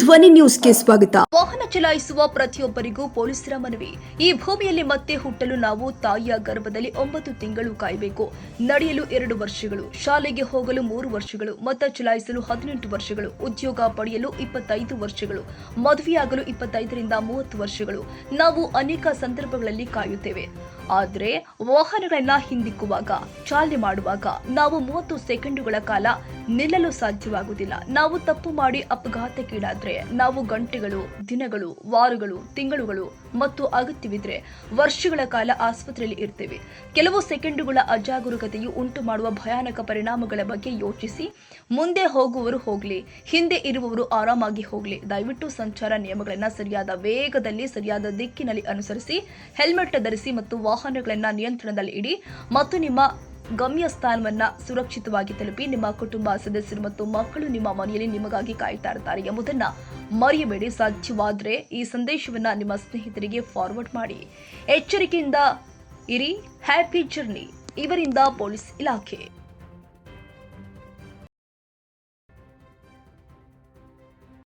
ಧ್ವನಿ ನ್ಯೂಸ್ಗೆ ಸ್ವಾಗತ. ವಾಹನ ಚಲಾಯಿಸುವ ಪ್ರತಿಯೊಬ್ಬರಿಗೂ ಪೊಲೀಸರ ಮನವಿ. ಈ ಭೂಮಿಯಲ್ಲಿ ಮತ್ತೆ ಹುಟ್ಟಲು ನಾವು ತಾಯಿಯ ಗರ್ಭದಲ್ಲಿ ಒಂಬತ್ತು ತಿಂಗಳು ಕಾಯಬೇಕು. ನಡೆಯಲು ಎರಡು ವರ್ಷಗಳು, ಶಾಲೆಗೆ ಹೋಗಲು ಮೂರು ವರ್ಷಗಳು, ಮತ ಚಲಾಯಿಸಲು ಹದಿನೆಂಟು ವರ್ಷಗಳು, ಉದ್ಯೋಗ ಪಡೆಯಲು ಇಪ್ಪತ್ತೈದು ವರ್ಷಗಳು, ಮದುವೆಯಾಗಲು ಇಪ್ಪತ್ತೈದರಿಂದ ಮೂವತ್ತು ವರ್ಷಗಳು. ನಾವು ಅನೇಕ ಸಂದರ್ಭಗಳಲ್ಲಿ ಕಾಯುತ್ತೇವೆ. ಆದರೆ ವಾಹನಗಳನ್ನ ಹಿಂದಿಕ್ಕುವಾಗ, ಚಾಲನೆ ಮಾಡುವಾಗ ನಾವು ಮೂವತ್ತು ಸೆಕೆಂಡುಗಳ ಕಾಲ ನಿಲ್ಲಲು ಸಾಧ್ಯವಾಗುವುದಿಲ್ಲ. ನಾವು ತಪ್ಪು ಮಾಡಿ ಅಪಘಾತಕ್ಕೀಡಾದ್ರೆ, ನಾವು ಗಂಟೆಗಳು, ದಿನಗಳು, ವಾರಗಳು, ತಿಂಗಳುಗಳು ಮತ್ತು ಅಗತ್ಯವಿದ್ರೆ ವರ್ಷಗಳ ಕಾಲ ಆಸ್ಪತ್ರೆಯಲ್ಲಿ ಇರ್ತೇವೆ. ಕೆಲವು ಸೆಕೆಂಡುಗಳ ಅಜಾಗರೂಕತೆಯು ಉಂಟು ಮಾಡುವ ಭಯಾನಕ ಪರಿಣಾಮಗಳ ಬಗ್ಗೆ ಯೋಚಿಸಿ, ಮುಂದೆ ಹೋಗುವವರು ಹೋಗ್ಲಿ, ಹಿಂದೆ ಇರುವವರು ಆರಾಮಾಗಿ ಹೋಗ್ಲಿ. ದಯವಿಟ್ಟು ಸಂಚಾರ ನಿಯಮಗಳನ್ನು ಸರಿಯಾದ ವೇಗದಲ್ಲಿ, ಸರಿಯಾದ ದಿಕ್ಕಿನಲ್ಲಿ ಅನುಸರಿಸಿ, ಹೆಲ್ಮೆಟ್ ಧರಿಸಿ ಮತ್ತು ವಾಹನಗಳನ್ನು ನಿಯಂತ್ರಣದಲ್ಲಿ ಇಡಿ ಮತ್ತು ನಿಮ್ಮ ಗಮ್ಯ ಸ್ಥಾನವನ್ನ ಸುರಕ್ಷಿತವಾಗಿ ತಲುಪಿ ನಿಮ್ಮ ಕುಟುಂಬ ಸದಸ್ಯರು ಮತ್ತು ಮಕ್ಕಳು ನಿಮ್ಮ ಮನೆಯಲ್ಲಿ ನಿಮಗಾಗಿ ಕಾಯ್ತಾ ಇರ್ತಾರೆ ಎಂಬುದನ್ನ ಮರೆಯಬೇಡಿ. ಸಾಧ್ಯವಾದರೆ ಈ ಸಂದೇಶವನ್ನ ನಿಮ್ಮ ಸ್ನೇಹಿತರಿಗೆ ಫಾರ್ವರ್ಡ್ ಮಾಡಿ. ಎಚ್ಚರಿಕೆಯಿಂದ ಇರಿ. ಹ್ಯಾಪಿ ಜರ್ನಿ ಇವರಿಂದ ಪೊಲೀಸ್ ಇಲಾಖೆ.